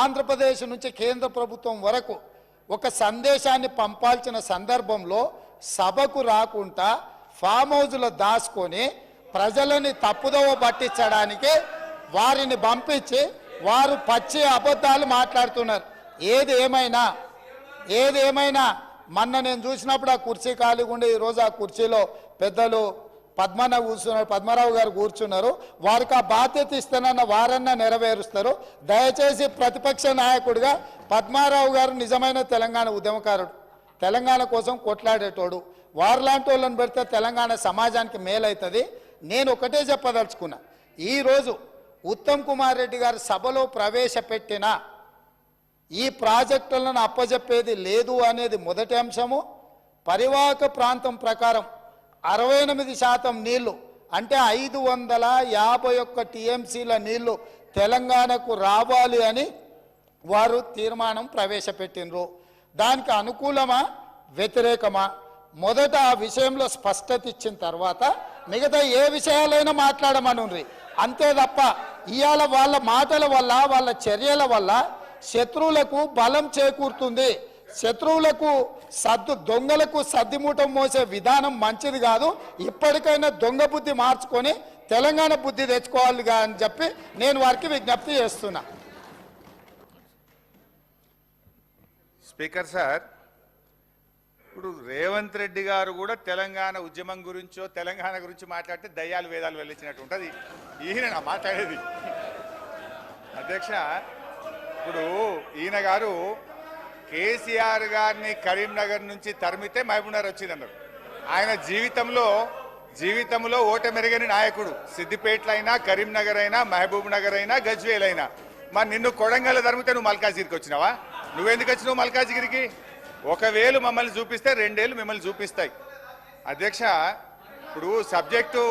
ఆంధ్రప్రదేశ్ నుంచి కేంద్ర ప్రభుత్వం వరకు ఒక సందేశాన్ని పంపాల్సిన సందర్భంలో సభకు రాకుండా ఫామ్ హౌజ్లో దాచుకొని ప్రజలని తప్పుదోవ పట్టించడానికి వారిని పంపించి వారు పచ్చి అబద్ధాలు మాట్లాడుతున్నారు. ఏది ఏమైనా ఏది ఏమైనా మొన్న నేను చూసినప్పుడు ఆ కుర్చీ ఖాళీగా ఉండే ఈరోజు ఆ కుర్చీలో పెద్దలు పద్మన కూర్చున్నారు పద్మరావు గారు కూర్చున్నారు. వారికి ఆ బాధ్యత ఇస్తానన్న వారన్నా నెరవేరుస్తారు. దయచేసి ప్రతిపక్ష నాయకుడిగా పద్మారావు గారు నిజమైన తెలంగాణ ఉద్యమకారుడు. తెలంగాణ కోసం కొట్లాడేటోడు. వారిలాంటి వాళ్ళని పెడితే తెలంగాణ సమాజానికి మేలవుతుంది నేను ఒకటే చెప్పదలుచుకున్నా. ఈరోజు ఉత్తమ్ కుమార్ రెడ్డి గారు సభలో ప్రవేశపెట్టిన ఈ ప్రాజెక్టులను అప్పజెప్పేది లేదు అనేది మొదటి అంశము. పరివాహక ప్రాంతం ప్రకారం అరవై ఎనిమిది శాతం నీళ్ళు అంటే ఐదు వందల యాభై ఒక్క టీఎంసీల నీళ్ళు తెలంగాణకు రావాలి అని వారు తీర్మానం ప్రవేశపెట్టినరు దానికి అనుకూలమా? వ్యతిరేకమా? మొదట ఆ విషయంలో స్పష్టత ఇచ్చిన తర్వాత మిగతా ఏ విషయాలైనా మాట్లాడమనుండ్రి. అంతే తప్ప ఇవాళ వాళ్ళ మాటల వల్ల వాళ్ళ చర్యల వల్ల శత్రువులకు బలం చేకూరుతుంది. శత్రువులకు సద్దు దొంగలకు సద్దిమూటం మోసే విధానం మంచిది కాదు. ఇప్పటికైనా దొంగ బుద్ధి మార్చుకొని తెలంగాణ బుద్ధి తెచ్చుకోవాలి అని చెప్పి నేను వారికి విజ్ఞప్తి చేస్తున్నా. స్పీకర్ సార్ ఇప్పుడు రేవంత్ రెడ్డి గారు కూడా తెలంగాణ ఉద్యమం గురించో తెలంగాణ గురించి మాట్లాడితే దయ్యాలు వేదాలు వెళ్ళించినట్టు ఉంటుంది. ఈయన నా మాట్లాడేది. అధ్యక్ష ఇప్పుడు ఈయన గారు కేసీఆర్ గారిని కరీంనగర్ నుంచి తరిమితే మహబూబ్నగర్ వచ్చిందన్నారు ఆయన జీవితంలో జీవితంలో ఓటమెరగని నాయకుడు. సిద్దిపేటలో అయినా కరీంనగర్ అయినా మహబూబ్ నగర్ అయినా గజ్వేల్ అయినా మరి నిన్ను కొడంగల్ తరిమితే నువ్వు మల్కాజిగిరికి వచ్చినావా? నువ్వెందుకు వచ్చినావు మల్కాజిగిరికి? ఒకవేళ మమ్మల్ని చూపిస్తే రెండేళ్ళు మిమ్మల్ని చూపిస్తాయి. అధ్యక్ష ఇప్పుడు సబ్జెక్టు